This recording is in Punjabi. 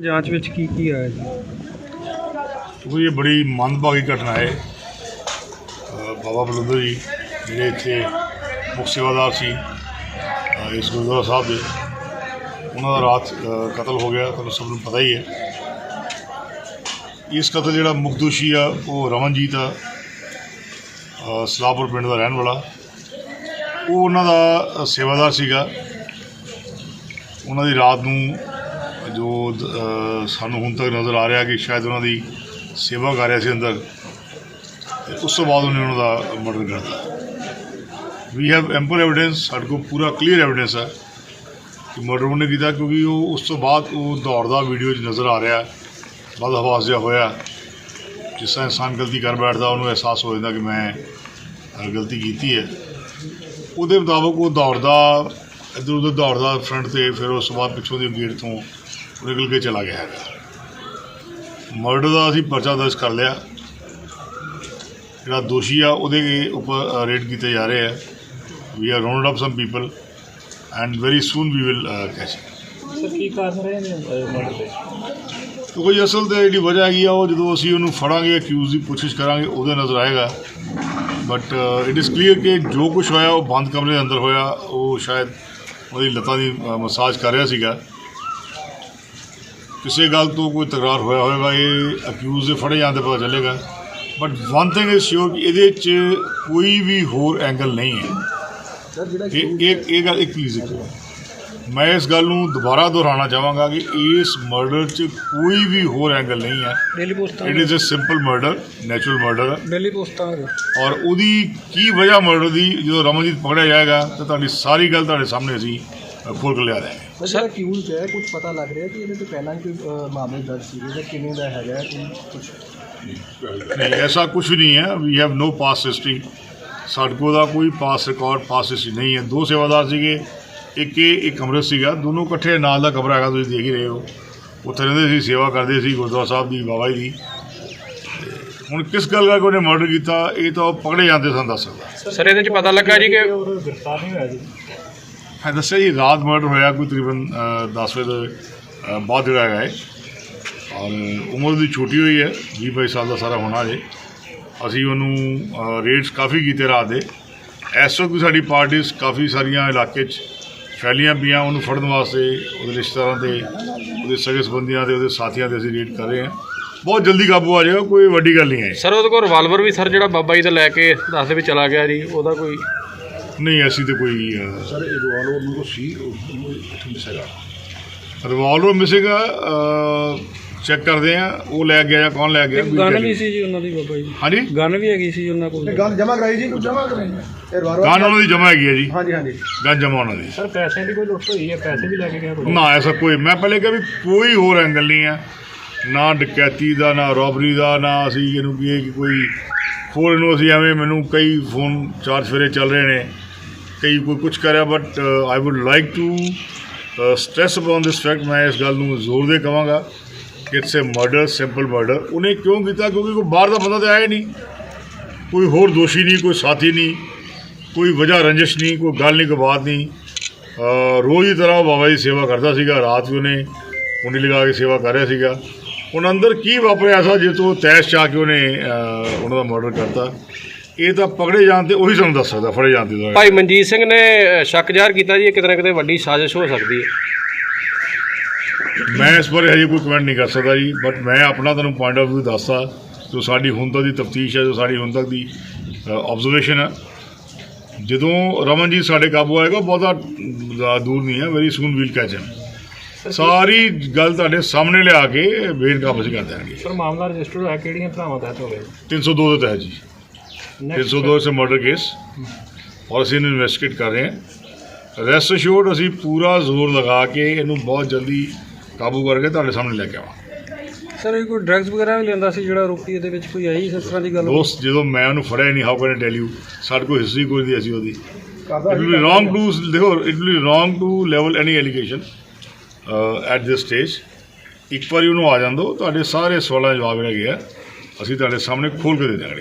ਜਾਂਚ ਵਿੱਚ ਕੀ ਕੀ ਆਇਆ ਜੀ? ਕਿਉਂਕਿ ਇਹ ਬੜੀ ਮੰਦਭਾਗੀ ਘਟਨਾ ਹੈ। ਅ, ਬਾਬਾ ਬਲਵੰਦਰ ਜੀ ਜਿਹੜੇ ਇੱਥੇ ਮੁੱਖ ਸੇਵਾਦਾਰ ਸੀ ਅ, ਇਸ ਗੁਰਦੁਆਰਾ ਸਾਹਿਬ ਦੇ ਉਹਨਾਂ ਦਾ ਰਾਤ ਅ, ਕਤਲ ਹੋ ਗਿਆ ਤੁਹਾਨੂੰ ਸਭ ਨੂੰ ਪਤਾ ਹੀ ਹੈ। ਇਸ ਕਤਲ ਜਿਹੜਾ ਮੁੱਖ ਦੋਸ਼ੀ ਆ ਉਹ ਰਮਨਜੀਤ ਆ ਅ, ਸਲਾਹਪੁਰ ਪਿੰਡ ਦਾ ਰਹਿਣ ਵਾਲਾ। ਉਹ ਉਹਨਾਂ ਦਾ ਅ, ਸੇਵਾਦਾਰ ਸੀਗਾ। ਉਹਨਾਂ ਦੀ ਰਾਤ ਨੂੰ ਜੋ ਸਾਨੂੰ ਹੁਣ ਤੱਕ ਨਜ਼ਰ ਆ ਰਿਹਾ ਕਿ ਸ਼ਾਇਦ ਉਹਨਾਂ ਦੀ ਸੇਵਾ ਕਰ ਰਿਹਾ ਸੀ ਅੰਦਰ, ਤੇ ਉਸ ਤੋਂ ਬਾਅਦ ਉਹਨੇ ਉਹਨਾਂ ਦਾ ਮਰਡਰ ਕਰਤਾ ਵੀ ਹੈਵ ਐਂਪਲ ਐਵੀਡੈਂਸ ਸਾਡੇ ਕੋਲ ਪੂਰਾ ਕਲੀਅਰ ਐਵੀਡੈਂਸ ਹੈ ਕਿ ਮਰਡਰ ਉਹਨੇ ਕੀਤਾ, ਕਿਉਂਕਿ ਉਹ ਉਸ ਤੋਂ ਬਾਅਦ ਉਹ ਦੌੜਦਾ ਵੀਡੀਓ 'ਚ ਨਜ਼ਰ ਆ ਰਿਹਾ, ਬਦ ਹਵਾਸ ਜਿਹਾ ਹੋਇਆ। ਜਿਸ ਤਰ੍ਹਾਂ ਇਨਸਾਨ ਗਲਤੀ ਕਰ ਬੈਠਦਾ, ਉਹਨੂੰ ਅਹਿਸਾਸ ਹੋ ਜਾਂਦਾ ਕਿ ਮੈਂ ਗਲਤੀ ਕੀਤੀ ਹੈ। ਉਹਦੇ ਮੁਤਾਬਕ ਉਹ ਦੌੜਦਾ ਇੱਧਰ ਉੱਧਰ ਦੌੜਦਾ ਫਰੰਟ ਤੇ, ਫਿਰ ਉਸ ਤੋਂ ਬਾਅਦ ਪਿੱਛੋਂ ਦੀ ਗੇਟ ਤੋਂ ਨਿਕਲ ਕੇ ਚਲਾ ਗਿਆ ਹੈਗਾ। ਮਰਡਰ ਦਾ ਅਸੀਂ ਪਰਚਾ ਦਰਜ ਕਰ ਲਿਆ। ਜਿਹੜਾ ਦੋਸ਼ੀ ਆ ਉਹਦੇ ਉੱਪਰ ਰੇਡ ਕੀਤੇ ਜਾ ਰਹੇ ਆ। We are round up some people and very soon we will catch sir ਕੀ ਕਾਰਨ ਰਹੇ ਨੇ ਮਰਡਰ ਦੇ? ਕਿਉਂਕਿ ਅਸਲ ਤੇ ਜਿਹੜੀ ਵਜ੍ਹਾ ਹੈਗੀ ਆ ਉਹ ਜਦੋਂ ਅਸੀਂ ਉਹਨੂੰ ਫੜਾਂਗੇ ਅਕਿਊਜ਼ ਦੀ ਪੁੱਛਿਸ਼ ਕਰਾਂਗੇ ਉਹਦੇ ਨਜ਼ਰ ਆਏਗਾ। ਬਟ ਇਟ ਇਜ਼ ਕਲੀਅਰ ਕਿ ਜੋ ਕੁਝ ਹੋਇਆ ਉਹ ਬੰਦ ਕਮਰੇ ਦੇ ਅੰਦਰ ਹੋਇਆ। ਉਹ ਸ਼ਾਇਦ ਉਹਦੀ ਲੱਤਾਂ ਦੀ ਮਸਾਜ ਕਰ ਰਿਹਾ ਸੀਗਾ। ਕਿਸੇ ਗੱਲ ਤੋਂ ਕੋਈ ਤਕਰਾਰ ਹੋਇਆ ਹੋਵੇਗਾ ਇਹ ਅਕਿਊਜ਼ ਦੇ ਫੜੇ ਜਾਂਦੇ ਪਤਾ ਚੱਲੇਗਾ। But one thing is sure ਕਿ ਇਹਦੇ 'ਚ ਕੋਈ ਵੀ ਹੋਰ ਐਂਗਲ ਨਹੀਂ ਹੈ। ਇਹ ਇਹ ਗੱਲ ਇੱਕ ਪਲੀਜ਼ ਇੱਕ ਮੈਂ ਇਸ ਗੱਲ ਨੂੰ ਦੁਬਾਰਾ ਦੁਹਰਾਉਣਾ ਚਾਹਾਂਗਾ ਕਿ ਇਸ ਮਰਡਰ 'ਚ ਕੋਈ ਵੀ ਹੋਰ ਐਂਗਲ ਨਹੀਂ ਹੈ। ਡੇਲੀ ਪੋਸਟਾਂ it is a simple murder natural murder daily ਪੋਸਟਾਂ ਔਰ ਉਹਦੀ ਕੀ ਵਜ੍ਹਾ ਮਰਡਰ ਦੀ ਜਦੋਂ ਰਮਨਜੀਤ ਪਕੜਿਆ ਜਾਏਗਾ ਤਾਂ ਤੁਹਾਡੀ ਸਾਰੀ ਗੱਲ ਤੁਹਾਡੇ ਸਾਹਮਣੇ ਅਸੀਂ ਅ, ਖੋਲ ਕੇ ਲਿਆ ਦੇਵਾਂਗੇ ਸਰ ਕਿਊਜ਼ ਹੈ ਕੁਝ ਪਤਾ ਲੱਗ ਰਿਹਾ ਕਿ ਇਹਦੇ ਤੋਂ ਪਹਿਲਾਂ ਕੋਈ ਮਾਮਲੇ ਦਰਜ ਸੀਗੇ ਜਾਂ ਕਿਵੇਂ ਦਾ ਹੈਗਾ ਕੋਈ ਕੁਝ ਨਹੀਂ ਐਸਾ ਕੁਝ ਨਹੀਂ ਹੈ। We have no pass history ਸਾਡੇ ਕੋਲ ਦਾ ਕੋਈ ਪਾਸ ਰਿਕਾਰਡ ਪਾਸ ਹਿਸਟਰੀ ਨਹੀਂ ਹੈ। ਦੋ ਸੇਵਾਦਾਰ ਸੀਗੇ ਇੱਕ ਇਹ ਇੱਕ ਅੰਮ੍ਰਿਤ ਸੀਗਾ। ਦੋਨੋਂ ਇਕੱਠੇ ਨਾਲ ਦਾ ਕਮਰਾ ਹੈਗਾ ਤੁਸੀਂ ਦੇਖ ਹੀ ਰਹੇ ਹੋ। ਉੱਥੇ ਰਹਿੰਦੇ ਸੀ ਸੇਵਾ ਕਰਦੇ ਸੀ ਗੁਰਦੁਆਰਾ ਸਾਹਿਬ ਦੀ ਬਾਬਾ ਜੀ ਦੀ। ਤੇ ਹੁਣ ਕਿਸ ਗੱਲ ਕਰਕੇ ਉਹਨੇ ਮਰਡਰ ਕੀਤਾ ਇਹ ਤਾਂ ਉਹ ਪਕੜੇ ਜਾਂਦੇ ਸਨ ਦੱਸ ਸਕਦਾ। ਸਰ ਇਹਦੇ ਚ ਪਤਾ ਲੱਗਾ ਜੀ ਕਿ ਗ੍ਰਿਫਤਾਰ ਨਹੀਂ ਹੋਇਆ ਜੀ। ਮੈਂ ਦੱਸਿਆ ਜੀ, ਰਾਤ ਮਰਡਰ ਹੋਇਆ ਕੋਈ ਤਕਰੀਬਨ 10 ਵਜੇ ਦੇ ਬਾਅਦ ਜਿਹੜਾ ਹੈਗਾ ਹੈ ਔਰ ਉਮਰ ਦੀ ਛੋਟੀ ਹੋਈ ਹੈ 20 22 ਸਾਲ ਦਾ ਸਾਰਾ ਹੋਣਾ ਜੇ। ਅਸੀਂ ਉਹਨੂੰ ਰੇਟਸ ਕਾਫੀ ਕੀਤੇ ਰਾਤ ਦੇ। ਇਸ ਵਕਤ ਵੀ ਸਾਡੀ ਪਾਰਟੀਆਂ ਕਾਫੀ ਸਾਰੀਆਂ ਇਲਾਕੇ 'ਚ ਫੈਲੀਆਂ ਪਈਆਂ, ਉਹਨੂੰ ਫੜਨ ਵਾਸਤੇ, ਉਹਦੇ ਰਿਸ਼ਤੇਦਾਰਾਂ ਤੇ, ਉਹਦੇ ਸਗੇ ਸੰਬੰਧੀਆਂ ਤੇ, ਉਹਦੇ ਸਾਥੀਆਂ ਤੇ ਅਸੀਂ ਰੇਡ ਕਰ ਰਹੇ ਹਾਂ। ਬਹੁਤ ਜਲਦੀ ਕਾਬੂ ਆ ਜਾਏਗਾ, ਕੋਈ ਵੱਡੀ ਗੱਲ ਨਹੀਂ ਹੈ। ਸਰ, ਉਹਦੇ ਕੋਲ ਰਿਵਾਲਵਰ ਵੀ ਸਰ, ਜਿਹੜਾ ਬਾਬਾ ਜੀ ਦਾ ਲੈ ਕੇ ਦੱਸਦੇ ਵੀ ਚਲਾ ਗਿਆ ਜੀ, ਉਹਦਾ ਕੋਈ ਨਹੀਂ ਐਸੀ ਤੇ ਕੋਈ ਸਰ ਇਹ ਰਿਵਾਲਵਰ ਨੂੰ ਕੋ ਸੀ ਉਹ ਮਿਸ ਹੈਗਾ। ਰਿਵਾਲਵਰ ਮਿਸਿੰਗ ਚੈੱਕ ਕਰਦੇ ਆ ਉਹ ਲੈ ਗਿਆ ਜਾਂ ਕੌਣ ਲੈ ਗਿਆ ਗਨ ਵੀ ਸੀ ਜੀ ਉਹਨਾਂ ਦੀ ਬਾਬਾ ਜੀ। ਹਾਂਜੀ? ਗਨ ਵੀ ਹੈਗੀ ਸੀ ਉਹਨਾਂ ਕੋਲ। ਗੱਲ ਜਮ੍ਹਾਂ ਕਰਾਈ ਜੀ ਜਮ੍ਹਾਂ ਕਰਾਈ ਇਹ ਗਨ ਉਹਨਾਂ ਦੀ ਜਮਾ ਹੈਗੀ ਹੈ ਜੀ। ਹਾਂਜੀ ਹਾਂਜੀ। ਗਨ ਜਮਾ ਉਹਨਾਂ ਦੀ। ਸਰ ਪੈਸਿਆਂ ਦੀ ਕੋਈ ਲੁੱਟ ਹੋਈ ਹੈ? ਪੈਸੇ ਵੀ ਲੈ ਕੇ ਗਿਆ ਨਾ ਐਸਾ ਕੋਈ ਮੈਂ ਪਹਿਲੇ ਕਿਹਾ ਵੀ ਕੋਈ ਹੋਰ ਐਂਗਲ ਨਹੀਂ ਹੈ ਨਾ ਡਕੈਤੀ ਦਾ ਨਾ ਰੋਬਰੀ ਦਾ ਨਾ ਅਸੀਂ ਇਹਨੂੰ ਕਿ ਕੋਈ ਹੋਰ ਇਹਨੂੰ ਅਸੀਂ ਐਵੇਂ ਮੈਨੂੰ ਕਈ ਫੋਨ ਚਾਰ ਸਵੇਰੇ ਚੱਲ ਰਹੇ ਨੇ, ਕਈ ਕੋਈ ਕੁਝ ਕਰਿਆ but I would like to stress upon this fact ਮੈਂ ਇਸ ਗੱਲ ਨੂੰ ਜ਼ੋਰ ਦੇ ਕਹਾਂਗਾ ਕਿ it's a murder simple murder ਉਹਨੇ ਕਿਉਂ ਕੀਤਾ? ਕਿਉਂਕਿ ਕੋਈ ਬਾਹਰ ਦਾ ਬੰਦਾ ਤਾਂ ਆਇਆ ਨਹੀਂ। ਕੋਈ ਹੋਰ ਦੋਸ਼ੀ ਨਹੀਂ, ਕੋਈ ਸਾਥੀ ਨਹੀਂ, ਕੋਈ ਵਜ੍ਹਾ ਰੰਜਿਸ਼ ਨਹੀਂ, ਕੋਈ ਗੱਲ ਨਹੀਂ, ਕੋਈ ਬਾਤ ਨਹੀਂ। ਰੋਜ਼ ਦੀ ਤਰ੍ਹਾਂ ਉਹ ਬਾਬਾ ਜੀ ਸੇਵਾ ਕਰਦਾ ਸੀਗਾ, ਰਾਤ ਵੀ ਉਹਨੇ ਕੁੰਡੀ ਲਗਾ ਕੇ ਸੇਵਾ ਕਰ ਰਿਹਾ ਸੀਗਾ। ਹੁਣ ਅੰਦਰ ਕੀ ਵਾਪਰਿਆ ਐਸਾ ਜਿਸ ਤੋਂ ਤੈਸ਼ ਚਾ ਕੇ ਉਹਨੇ ਉਹਨਾਂ ਦਾ ਮਰਡਰ ਕਰਤਾ? ਇਹ ਤਾਂ ਪਕੜੇ ਜਾਣ ਤੇ ਉਹੀ ਸਾਨੂੰ ਦੱਸ ਸਕਦਾ ਫੜੇ ਜਾਣ ਤੇ। ਭਾਈ ਮਨਜੀਤ ਸਿੰਘ ਨੇ ਸ਼ੱਕ ਜ਼ਾਹਰ ਕੀਤਾ ਜੀ ਇਹ ਕਿਤੇ ਨਾ ਕਿਤੇ ਵੱਡੀ ਸਾਜ਼ਿਸ਼ ਹੋ ਸਕਦੀ ਹੈ। ਮੈਂ ਇਸ ਬਾਰੇ ਹਜੇ ਕੋਈ ਕਮੈਂਟ ਨਹੀਂ ਕਰ ਸਕਦਾ ਜੀ ਬਟ ਮੈਂ ਆਪਣਾ ਤੁਹਾਨੂੰ ਪੁਆਇੰਟ ਆਫ View ਦੱਸਦਾ ਜੋ ਸਾਡੀ ਹੁਣ ਤੱਕ ਦੀ ਤਫਤੀਸ਼ ਹੈ ਜੋ ਸਾਡੀ ਹੁਣ ਤੱਕ ਦੀ ਆਬਜ਼ਰਵੇਸ਼ਨ ਹੈ। ਜਦੋਂ ਰਮਨਜੀਤ ਸਾਡੇ ਕਾਬੂ ਆਏਗਾ ਬਹੁਤਾ ਦੂਰ ਨਹੀਂ ਹੈ ਵੈਰੀ ਸੂਨ ਵੀਲ ਕੈਚ ਹੈ ਸਾਰੀ ਗੱਲ ਤੁਹਾਡੇ ਸਾਹਮਣੇ ਲਿਆ ਕੇ ਬੇਨ ਕਾਬੂ ਕਰ ਦੇਣਗੇ। ਸਰ ਮਾਮਲਾ ਰਜਿਸਟਰ ਹੋਇਆ ਕਿਹੜੀਆਂ ਧਰਾਵਾਂ ਤਹਿਤ ਹੋ ਗਿਆ 302 ਦੇ ਤਹਿਤ ਜੀ। 302 ਸੇ ਮਰਡਰ ਕੇਸ ਔਰ ਅਸੀਂ ਇਹਨੂੰ ਇਨਵੈਸਟੀਗੇਟ ਕਰ ਰਹੇ ਹਾਂ। ਰੈਸਟ ਅਸ਼ੋਰਡ ਅਸੀਂ ਪੂਰਾ ਜ਼ੋਰ ਲਗਾ ਕੇ ਇਹਨੂੰ ਬਹੁਤ ਜਲਦੀ ਕਾਬੂ ਕਰਕੇ ਤੁਹਾਡੇ ਸਾਹਮਣੇ ਲੈ ਕੇ ਆਵਾਂਗੇ ਸਰ ਇਹ ਕੋਈ ਡਰੱਗਸ ਵਗੈਰਾ ਵੀ ਲੈਂਦਾ ਸੀ ਜਿਹੜਾ ਰੋਕੀ ਇਹਦੇ ਵਿੱਚ ਕੋਈ ਆਈ ਇਸ ਤਰ੍ਹਾਂ ਦੀ ਗੱਲ? ਦੋਸਤ ਜਦੋਂ ਮੈਂ ਉਹਨੂੰ ਫੜਿਆ ਨਹੀਂ ਹਾਊ ਕੈਨ ਟੈਲ ਯੂ ਸਾਡੇ ਕੋਲ ਹਿਸਟਰੀ ਕੋਈ ਨਹੀਂ ਅਸੀਂ ਉਹਦੀ। It will be wrong to ਦੇਖੋ it will be wrong to level any allegation at this stage ਇੱਕ ਵਾਰੀ ਉਹਨੂੰ ਆ ਜਾਂਦੋ ਤੁਹਾਡੇ ਸਾਰੇ ਸਵਾਲਾਂ ਜਵਾਬ ਜਿਹੜੇ ਹੈਗੇ ਆ ਅਸੀਂ ਤੁਹਾਡੇ ਸਾਹਮਣੇ ਖੋਲ ਕੇ ਦੇ ਦਾਂਗੇ